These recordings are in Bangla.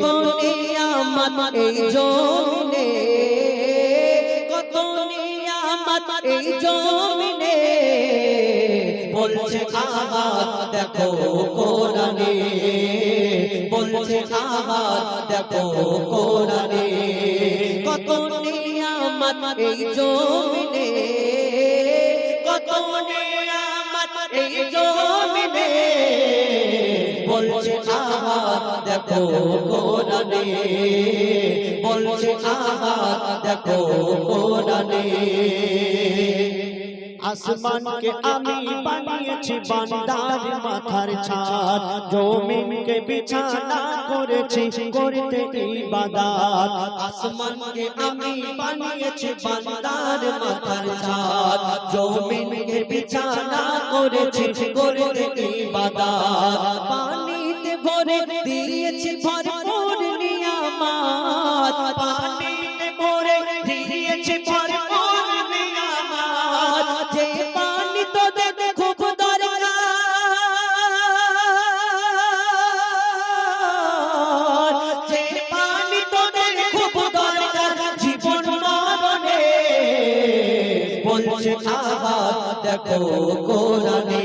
কত নিয়ামত এই জমিনে? কত নিয়ামত এই জমিনে? বলছে, আহাত দেখো কোরআনে। বলছে, আহাত দেখো কোরআনে। কত নিয়ামত এই জমিনে? কত নিয়ামত এই জমিনে? দেখো কোরআনে। বলছে আহাত দেখো কোরআনে। আসমানকে আমি বানিয়েছি বান্দার মাথার ছাদ। জমিনকে বিছানা করেছি, করতে ইবাদত। আসমানকে আমি বানিয়েছি বান্দার মাথার ছাদ। জমিনকে বিছানা করেছি, করতে ইবাদত। ভরে দিয়েছি ভরপুর নিয়ামত। পানিতে ভরে দিয়েছি ভরপুর নিয়ামত। যে পানি তো দেবে খুব দরকার। যে পানি তোদের খুব দরকার, জীবন মরণে। বলছে আহাত দেখো কোরআনে।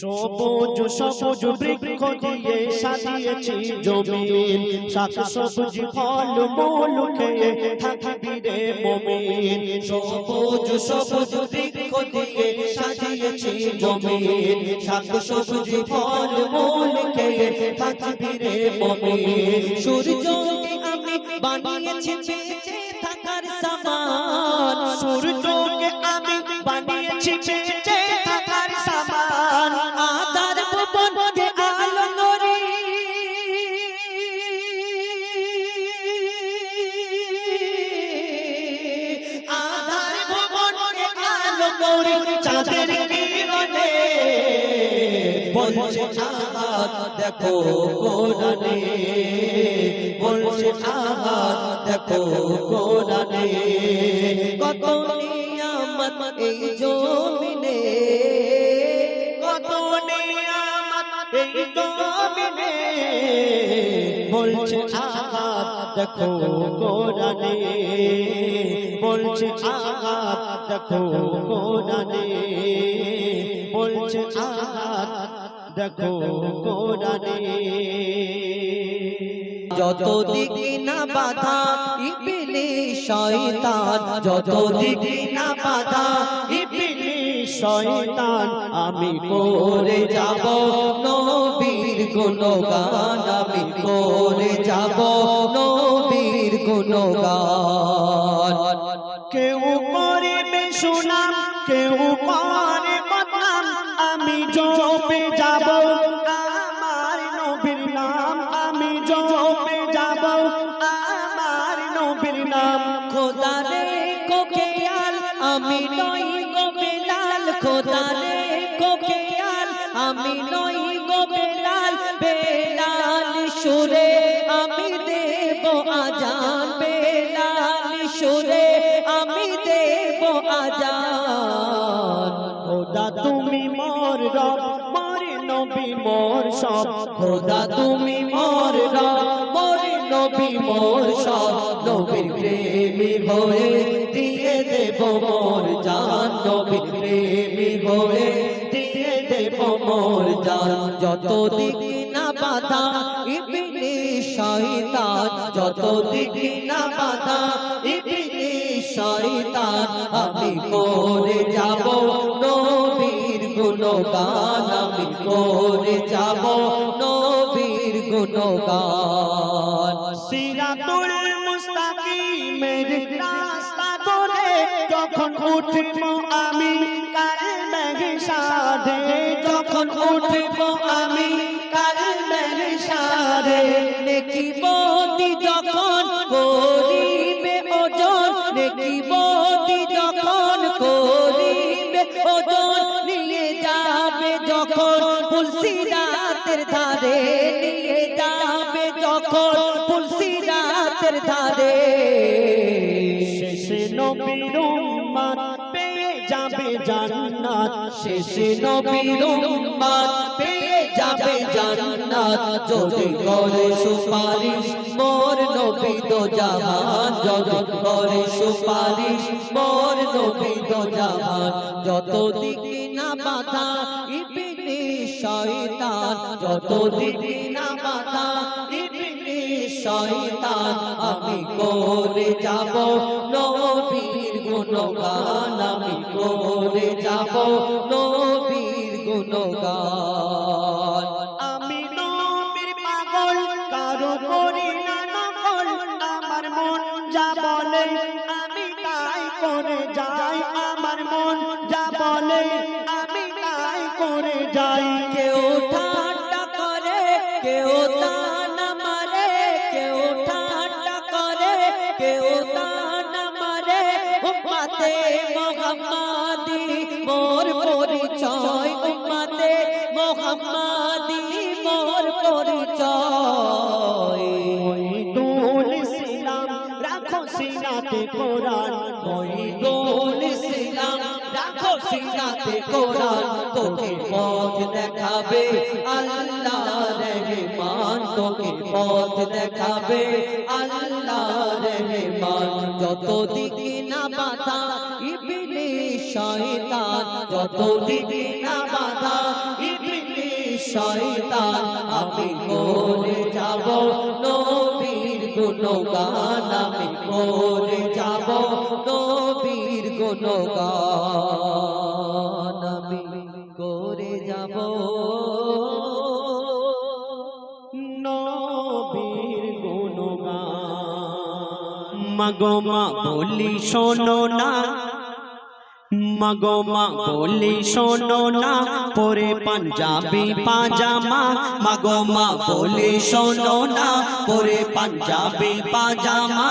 সবুজ সবুজ বৃক্ষ দিয়ে সাজিয়েছি জমিন। শাক সবজি ফল মূল খেয়ে থাকবি রে মমিন। সবুজ সবুজ বৃক্ষ দিয়ে সাজিয়েছি জমিন। শাক সবজি ফল মূল খেয়ে থাকবি রে মমিন। আমি বানিয়েছি থাকার সূর্যকে আমি বানিয়েছি দেখো কোরআনে, বলছে আহাত দেখো কোরআনে, কত নিয়ামত এই জমিনে, কত নিয়ামত এই জমিনে। বলছে আঘাত দেখো কোরআনে, বলছে আঘাত দেখো কোরআনে। বলছে আঘাত দেখো কোরআনে যত দিকে না বাধা ইবিলি শয়তান যত দিকে না বাধা ইবলিস শয়তান আমি করে যাব নবীর গুণগান আমি করে যাব নবীর গুণগান। কেউ করবে সুনাম কেউ করে আমি জপে যাব সব খোদা তুমি মোর মোর নবী মোর সব নবীর প্রেমী হয়ে দিয়ে দেব মোর জান। নবীর প্রেমী হয়ে দিয়ে দেব মোর জান। যত দিকে না বাধা ইবনে শয়তান যত দিকে না বাধা ইবনে শয়তান আমি করে যাব গুণগান আমি করে যাব, নবীর গুণগান। সিরাতুল মুস্তাকিমের রাস্তা ধরে যখন উঠব আমি, কাল সাধে যখন উঠব আমি, কাল মেরে সারে নেকি বদি যখন পুলসিরাতের ধারে নিয়ে যাবে যখন পুলসিরাতের ধারে। শেষে নবীর উম্মত পেয়ে যাবে জান্নাত। শেষে নবীর যাবে সুপারিশ, মোর নবী তো জাহান। যদি করে সুপারিশ, মোর নবী তো জাহান। যত দিকে না বাধা ইবনে শয়তান যত দিকে না মাতা ইবনে শয়তান, আমি করে যাব নবীর গুণগান, আমি করে যাব নবীর গুণগান। উম্মতে মোহাম্মদি মোর পরিচয় উম্মতে মোহাম্মদি মোর পরিচয়। দুল ইসলাম রাখো সিনাতে কোরআন। সিনাতে কোরআন তোকে পথ দেখাবে। আল্লাহ রহমান তোকে পথ দেখাবে। আল্লাহ রহমান যত দিকে না বাধা ইবনে শয়তান যত দিকে না বাধা ইবনে শয়তান আমি করে যাব। নবীর গুণগান আমি করে গুণগান আমি করে যাব। নবীর গুণগান। মাগো মা বলি শোনো না। মাগো মা বলি শোনো না। পরে পাঞ্জাবি পাজামা। মাগো মা বলি শোনো না। পরে পাঞ্জাবি পাজামা।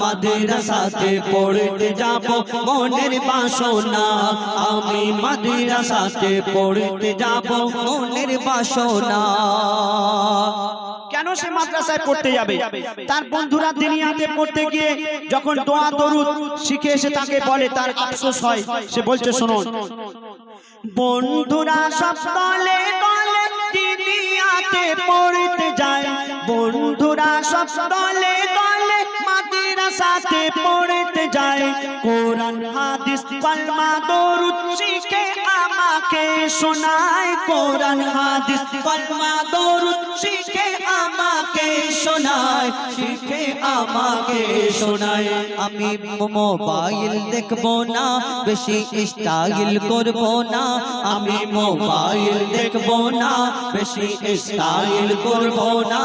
মাদ্রাসাতে পড়তে যাব, মনের বাসনা। আমি মাদ্রাসাতে পড়তে যাব, মনের বাসনা। কেন সে মাদ্রাসায় পড়তে যাবে? তার বন্ধুরা দিনিয়াতে পড়তে গিয়ে যখন দোয়া, দরুদ শিখে এসে তাকে বলে, তার আফসোস হয়। সে বলছে বন্ধুরা সব দলে দলে দিনিয়াতে পড়তে যায়। বন্ধুরা সব দলে দলে মাদ্রাসাতে পড়তে যায়। কোরআন, হাদিস, কলমা, দরুদ, শিখে আমাকে শোনায়। কোরআন, হাদিস, কলমা, দরুদ, শিখে আমাকে শোনায়। শিখে আমাকে শোনায়। আমি মোবাইল দেখব না, বেশি স্টাইল করব না। আমি মোবাইল দেখব না, বেশি স্টাইল করব না।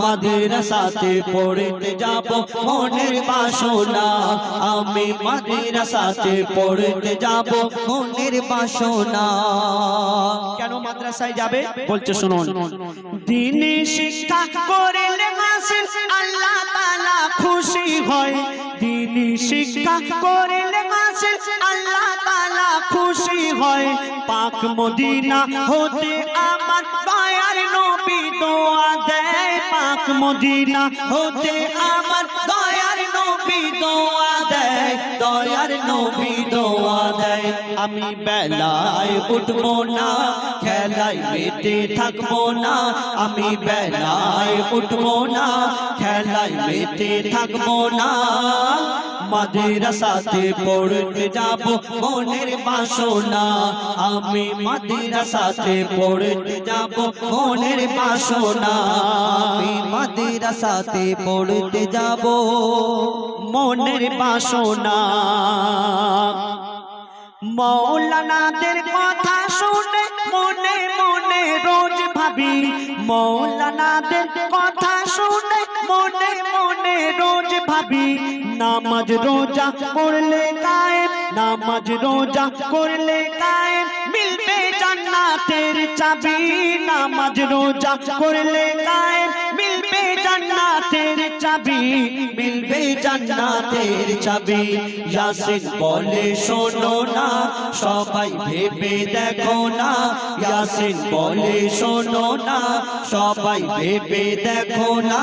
মাদ্রাসাতে পড়তে যাব মনের বাসনা। আমি মাদ্রাসাতে পড়তে যাব মনের বাসনা। কেন মাদ্রাসায় যাবে? বলছে শুনুন। দিনে শিক্ষা করলে হাসিল আল্লাহ তাআলা খুশি হয়। দিনে শিক্ষা করলে হাসিল আল্লাহ খুশি হয়। পাক মদিনা হতে আমার দয়ার নবী দোয়া দেয়। পাক মদিনা হতে আমার দয়ার নবী দোয়া দেয়। দয়ার নবী দোয়া দেয়। আমি বেলায় উঠবো না, খেলায় মেতে থাকব না। আমি বেলায় উঠবো না, খেলায় মেতে থাকব না। মাদ্রাসাতে পড়তে যাব, মনের বাসনা। আমি মাদ্রাসাতে পড়তে যাব, মনের বাসনা। আমি মাদ্রাসাতে পড়তে যাব, মনের বাসনা। মৌলানাদের কথা শুনে মনে মনে রোজ ভাবি, মৌলানাদের কথা শুনে মনে মনে রোজ ভাবি নামাজ রোজা করলে কায়েম, নামাজ রোজা করলে কায়েম, মিলবে জান্নাতের চাবি। নামাজ রোজা করলে কায়েম, মিলবে জান্নাতের চাবি। মিলবে জান্নাতের চাবি। ইয়াসিন বলে, শোনো না, সবাই ভেবে দেখো না। ইয়াসিন বলে, শোনো না, সবাই ভেবে দেখো না।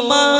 Toma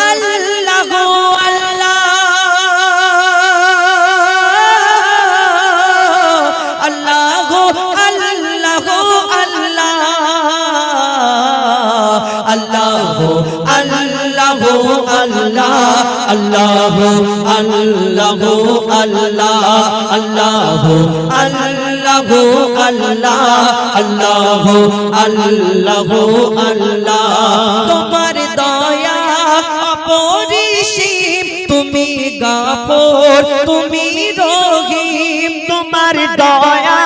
আল্লাহ আল্লাহ আল্লাহ আল্লাহ আল্লাহ আল্লাহ আল্লাহ। আল্লাহ তোমার দয়া অপরিসীম, তুমি গাফর, তুমি রহিম। তোমার দয়া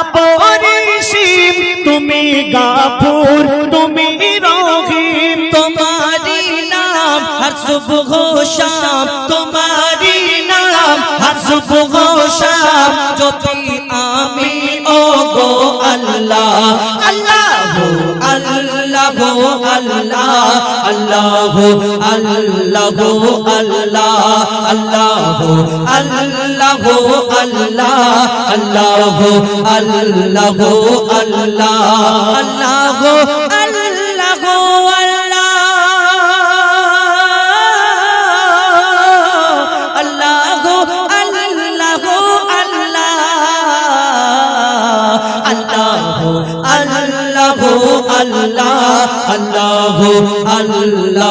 অপরিসীম, তুমি গাফুর হর সুবহ শাম তোমারি নাম হর সুবহ শাম যদি আমি ও গো আল্লাহ আল্লাহ আল্লাহ আল্লাহ আল্লাহ আল্লাহ আল্লাহ আল্লাহ আল্লাহ আল্লাহ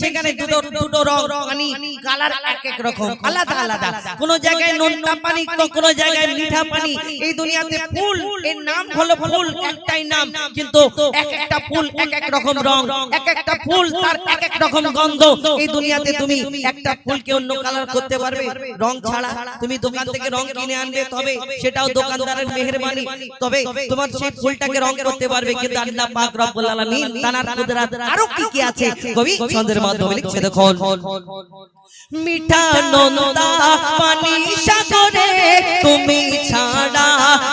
সেখানে দুটো দুটো রং কালার এক এক রকম আলাদা আলাদা কোন জায়গায় নোনতা পানি তো কোন জায়গায় মিঠা পানি। এই দুনিয়াতে ফুল এর নাম হলো ফুল একটাই নাম। কিন্তু এক একটা ফুল এক এক রকম রং এক একটা ফুল তার এক এক রকম গন্ধ। এই দুনিয়াতে তুমি একটা ফুলকে অন্য কালার করতে পারবে। রং ছাড়া তুমি দোকান থেকে রং কিনে আনবে তবে সেটাও দোকানদারের মেহেরবানি তবে তোমার সেই ফুলটাকে রং করতে পারবে কিন্তু আল্লাহ পাক রব্বুল আলামিন তানার কুদরত আরও কি কি আছে কবি ছন্দের মাধ্যমে লিখছে দেখুন। মিঠা নন্দা পানি সাগরে তুমি ছাড়া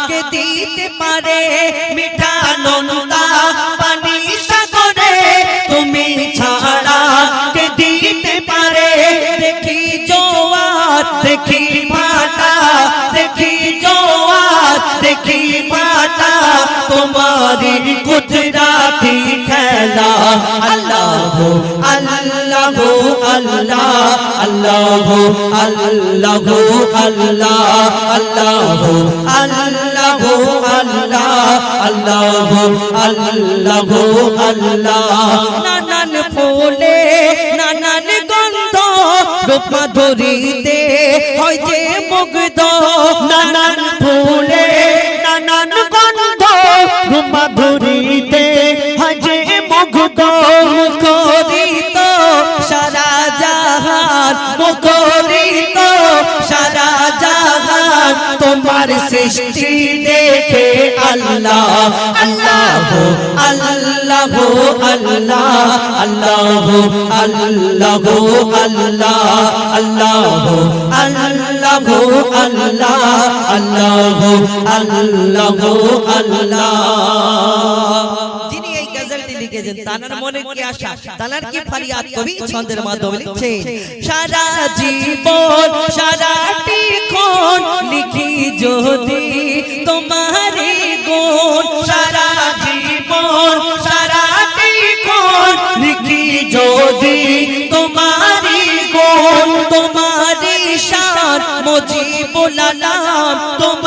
কে দিতে পারে? মিঠা নন্দা পানি সাগরে তুমি ছাড়া কে দিতে পারে? দেখি জোয়ার দেখি ভাটা দেখি জোয়ার দেখি ভাটা তোমারি গুজরাতি খেলা। আল্লাহ আল্লাহ আল্লাহ আল্লাহ আল্লাহ আল্লাহ আল্লাহ আল্লাহ আল্লাহ আল্লাহ। আল্লাহ নানান ফুলে, নানান গন্ধ রূপ ধরিতে হয় যে মুগ্ধ। নানান ফুলে, নানান গন্ধ রূপাধুরিতে হাজে মুগ্ধ। মুখরিত তোমার সৃষ্টি দেখে আল্লাহ। আল্লাহ আল্লাহ আল্লাহ। আল্লাহ আল্লাহ আল্লাহ। আল্লাহ আল্লাহ আল্লাহ। আল্লাহ আল্লাহ আল্লাহ। লিখেছেন তানার মনে কি আশা? তানার কি ফরিয়াদ কবি ছন্দের মাধ্যমে লিখছে সারা জীবন সারাটি ক্ষণ লিখি যদি তোমারে গুণ। সারা জীবন সারাটি ক্ষণ লিখি যদি তোমারি গুণ। তোমারি শান মুজিবুল আলাম তোমারি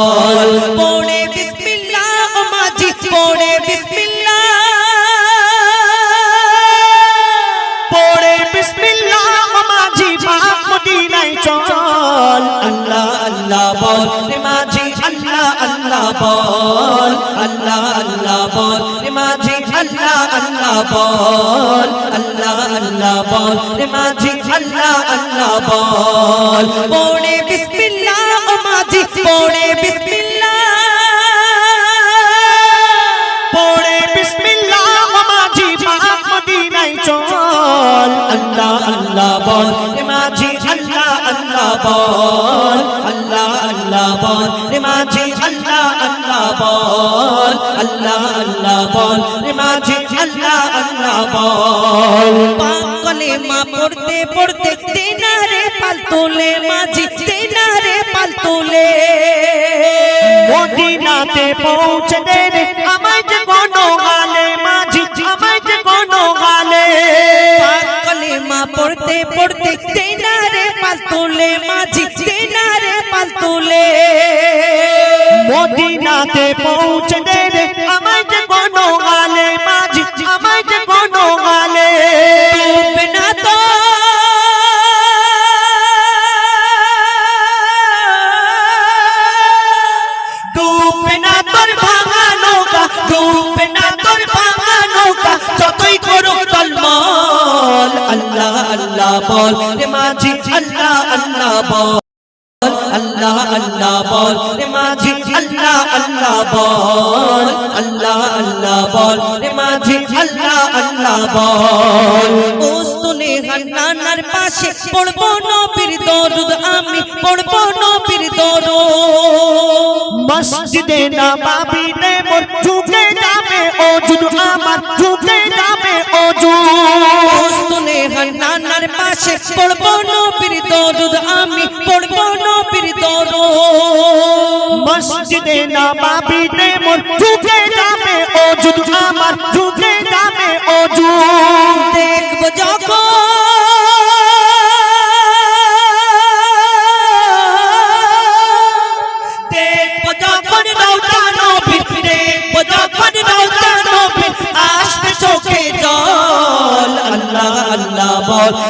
বল। পড়ে বিসমিল্লাহ ও মাঝি পড়ে বিসমিল্লাহ। পড়ে বিসমিল্লাহ মাঝি বাপ মদিনায় চল। আল্লাহ আল্লাহ বল। রে মাঝি আল্লাহ আল্লাহ বল। আল্লাহ আল্লাহ বল। রে মাঝি আল্লাহ আল্লাহ বল। আল্লাহ আল্লাহ বল। রে মাঝি আল্লাহ আল্লাহ বল। পড়ে বিসমিল্লাহ মাঝি, আল্লাহ আল্লাহ বল। আল্লাহ আল্লাহ বল। রে মাঝি, আল্লাহ আল্লাহ আল্লাহ আল্লাহ বল। রে মাঝি, আল্লাহ আল্লাহ মা পড়তে পড়তে তেনারে পাল তোলে, মাঝি তেনারে পাল তোলে। মদিনাতে পৌঁছে দেবে আমায় যে কোনো গালে মাঝি আমায় যে কোনো গালে। পাকলে মা পড়তে পড়তে তেনারে পাল তোলে মাঝি তেনারে পাল তোলে। মদিনাতে পৌঁছে দেবে আমায় যে কোনো গালে মাঝি আমায় যে কোনো গালে। পাশে পড়ব নবীর দরুদ আমি পড়ব নবীর দরুদ। মসজিদে নবাবিতে মোর ঝুঁকে যাবে অজুদ আমার ঝুঁকে যাবে অজুদ উস্তুনে হান্নানার পাশে পড়ব নবীর দরুদ আমি পড়ব নবীর দরুদ। মসজিদে নবাবিতে মোর ঝুঁকে যাবে অজুদ আমার ঝুঁকে যাবে অজুদ দেখব যখন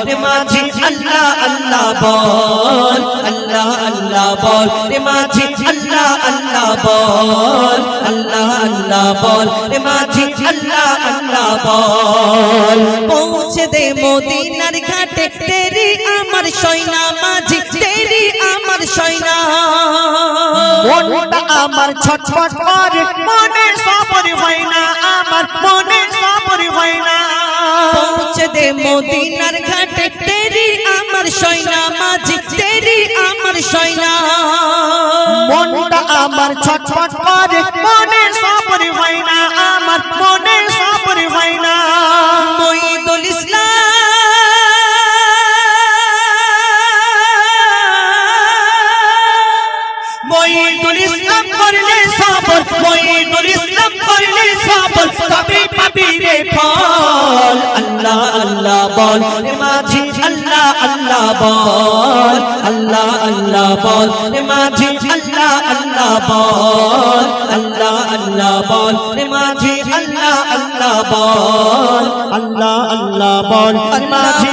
রে মাঝি, আল্লাহ আল্লাহ বল, আল্লাহ আল্লাহ বল। রে মাঝি, আল্লাহ আল্লাহ বল, আল্লাহ আল্লাহ বল। রে মাঝি, আল্লাহ আল্লাহ বল। পৌঁছে দে মদিনার ঘাটে, তেরি আমার সৈনা মাঝি, তেরি আমার সৈনা। আমার করে, মনে সবর হয় না আমার, মনে সবর হয় না। পৌঁছে দে মদিনার ঘাটে। তেরি আমার সৈনা মাঝি, তেরি আমার সৈনা। মনটা আমার ছটফট করে, মনে সবরি হয় না আমার, মনে মঈদুল ইসলাম করলে সবর মঈদুল ইসলাম করলে সবর তবে পাবি রে ফল। আল্লাহ আল্লাহ বল রে মাঝি, আল্লাহ আল্লাহ বল। আল্লাহ আল্লাহ বল রে মাঝি, আল্লাহ আল্লাহ বল। আল্লাহ আল্লাহ বল রে মাঝি, আল্লাহ আল্লাহ বল। আল্লাহ আল্লাহ বল মাঝি